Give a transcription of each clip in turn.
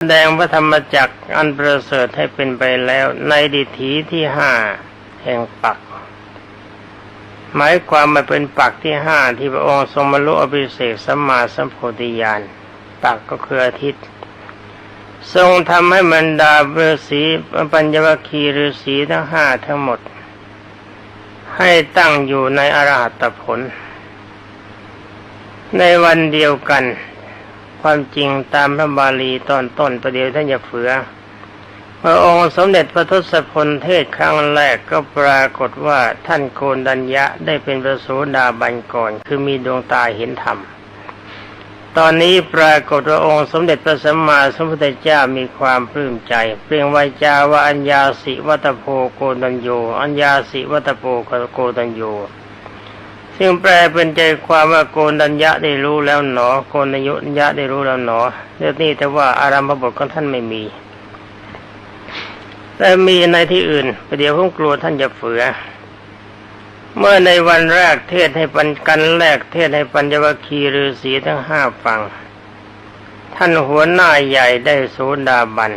แสดงพระธรรมจักรอันประเสริฐให้เป็นไปแล้วในดิถีที่ห้าแห่งปัก หมายความมาเป็นปักที่ห้าที่พระองค์ทรงบรรลุอภิเศกสัมมาสัมโพธิญาณปักก็คืออาทิตย์ ทรงทำให้บรรดาฤาษีปัญญวคีฤาษีทั้งห้าทั้งหมด ให้ตั้งอยู่ในอรหัตผล ในวันเดียวกัน ความจริงตามพระบาลีตอนต้นประเดี๋ยวท่านจะเฟือพระองค์สมเด็จพระทศพลเทศครั้งแรกก็ปรากฏว่าท่านโกนดัญญะได้เป็นพระโสดาบันก่อน คือมีดวงตาเห็นธรรม ตอนนี้ปรากฏว่าองค์สมเด็จพระสัมมาสัมพุทธเจ้ามีความปลื้มใจ เปล่งวาจาว่าอัญญาสิวัตโพโกนัญโย อัญญาสิวัตโพโกนัญโย ซึ่งแปลเป็นใจความว่าโกนัญญะได้รู้แล้วหนอ โกนัญญะได้รู้แล้วหนอเรื่องนี้แต่ว่าอารัมพบทของท่านไม่มี แต่มีในที่อื่นประเดี๋ยวผมกลัวท่านจะเฟือ เมื่อในวันแรกเทศให้ปันกันแรกเทศให้ปัญญวคีฤาษีทั้งห้าฟัง ท่านหัวหน้าใหญ่ได้โสดาบัน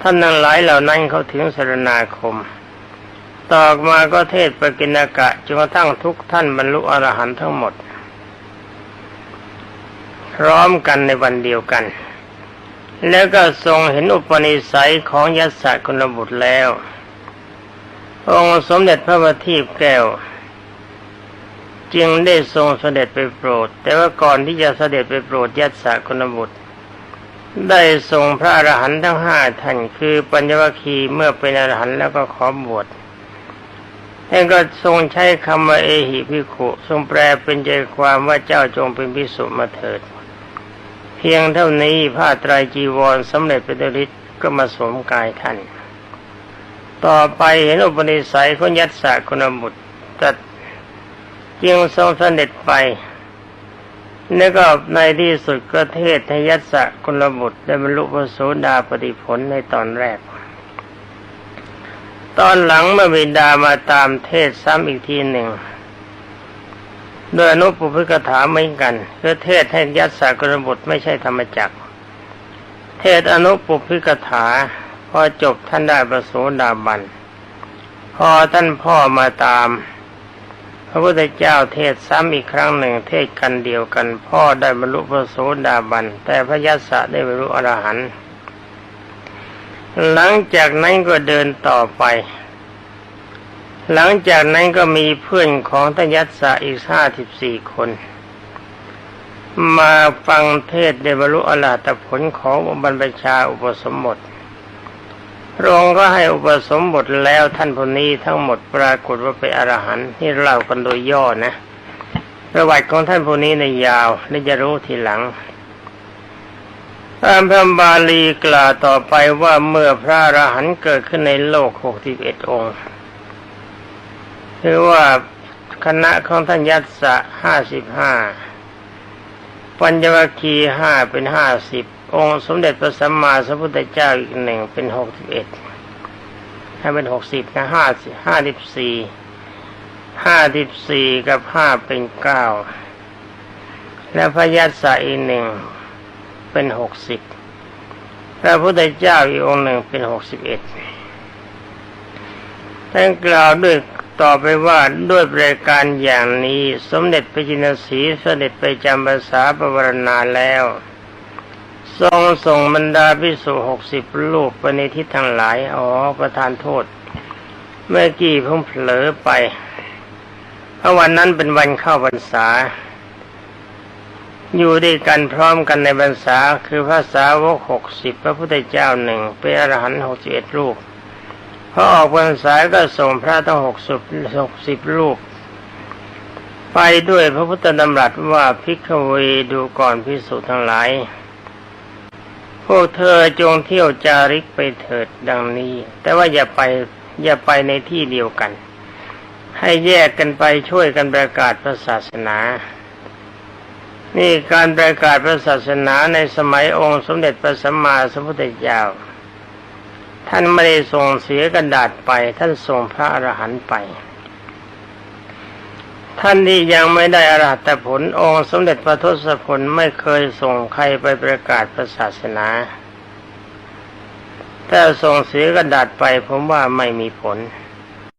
ท่านทั้งหลายเหล่านั้นเขาถึงสรณาคม ต่อมาก็เทศปกิณกะจนกระทั่งทุกท่านบรรลุอรหันต์ทั้งหมด พร้อมกันในวันเดียวกัน แล้วก็ทรงเห็นอุปนิสัยของยัสสะกุลบุตรแล้ว องค์สมเด็จพระบัณฑิตแก้ว จึงได้ทรงเสด็จไปโปรด แต่ว่าก่อนที่จะเสด็จไปโปรดยัสสะกุลบุตรได้ทรงพระอรหันต์ทั้งห้าท่านคือปัญญวคีเมื่อเป็นอรหันต์แล้วก็ขอบวช ท่านก็ทรงใช้คำว่าเอหิพิขุทรงแปลเป็นใจความว่าเจ้าจงเป็นพิสุมาเถิด เพียงเท่านี้ผ้าไตรจีวรสำเร็จเป็นฤทธิ์ก็มาสวมกายท่าน ต่อไปเห็นอุปนิสัยของยัตสะคุณบุตรตัดจึงทรงเสด็จไปแล้วก็ในที่สุดก็เทศให้ยัตสะคุณบุตรได้บรรลุพระโสดาปฏิผลในตอนแรก ตอนหลังเมื่อบิดามาตามเทศซ้ำอีกทีหนึ่งโดยอนุปุพิกถาเหมือนกันคือเทศให้ยัตสากรบุตรไม่ใช่ธรรมจักร เทศอนุปุพิกถาพอจบท่านได้ประโสดาบัน พอท่านพ่อมาตาม พระพุทธเจ้าเทศซ้ำอีกครั้งหนึ่ง เทศกันเดียวกัน พ่อได้บรรลุพระโสดาบัน แต่พระยัสสะได้บรรลุอรหันต์ หลังจากนั้นก็เดินต่อไป หลังจากนั้นก็มีเพื่อนของทยัตสะอีกห้าสิบสี่คน มาฟังเทศในบรรลุอรหัตผลของบรรพชาอุปสมบทพระองค์ก็ให้อุปสมบทแล้วท่านพวกนี้ทั้งหมดปรากฏว่าเป็นอรหันต์นี่เล่ากันโดยย่อนะ ประวัติของท่านพวกนี้ในยาวและจะรู้ทีหลัง ตามพระบาลีกล่าวต่อไปว่าเมื่อพระอรหันต์เกิดขึ้นในโลกหกสิบเอ็ดองค์คือว่าคณะของท่านยัตสะห้าสิบห้าปัญญวคีห้าเป็นห้าสิบองค์สมเด็จพระสัมมาสัมพุทธเจ้าอีกหนึ่งเป็นหกสิบเอ็ดให้เป็นหกสิบนะห้าห้าสิบสี่ห้าสิบสี่กับห้าเป็นเก้าและพระยัตสะอีกหนึ่ง เป็นหกสิบพระพุทธเจ้าอีกองค์หนึ่งเป็นหกสิบเอ็ดท่านกล่าวด้วยต่อไปว่าด้วยรายการอย่างนี้สมเด็จพระจินสีเสด็จไปจำภาษาปวารณาแล้ว ทรงส่งบรรดาพิสุหกสิบลูกไปในทิศทางหลายอ๋อประทานโทษ เมื่อกี้เพิ่งเผลอไปเพราะวันนั้นเป็นวันเข้าพรรษา อยู่ด้วยกันพร้อมกันในพรรษาคือพระสาวกหกสิบพระพุทธเจ้าหนึ่งเป็นอรหันต์หกสิบเอ็ดรูปพอออกพรรษาก็ส่งพระตั้งหกสิบหกสิบรูป ไปด้วยพระพุทธดำรัสว่าพิกเวดูก่อนพิสุทั้งหลาย พวกเธอจงเที่ยวจาริกไปเถิดดังนี้ แต่ว่าอย่าไปอย่าไปในที่เดียวกัน ให้แยกกันไปช่วยกันประกาศพระศาสนา นี่การประกาศพระศาสนาในสมัยองค์สมเด็จพระสัมมาสัมพุทธเจ้า ท่านไม่ได้ส่งเสียกระดาษไป ท่านส่งพระอรหันต์ไป ท่านที่ยังไม่ได้อรหัตผล องค์สมเด็จพระทศพลไม่เคยส่งใครไปประกาศพระศาสนาถ้าส่งเสียกระดาษไปผมว่าไม่มีผล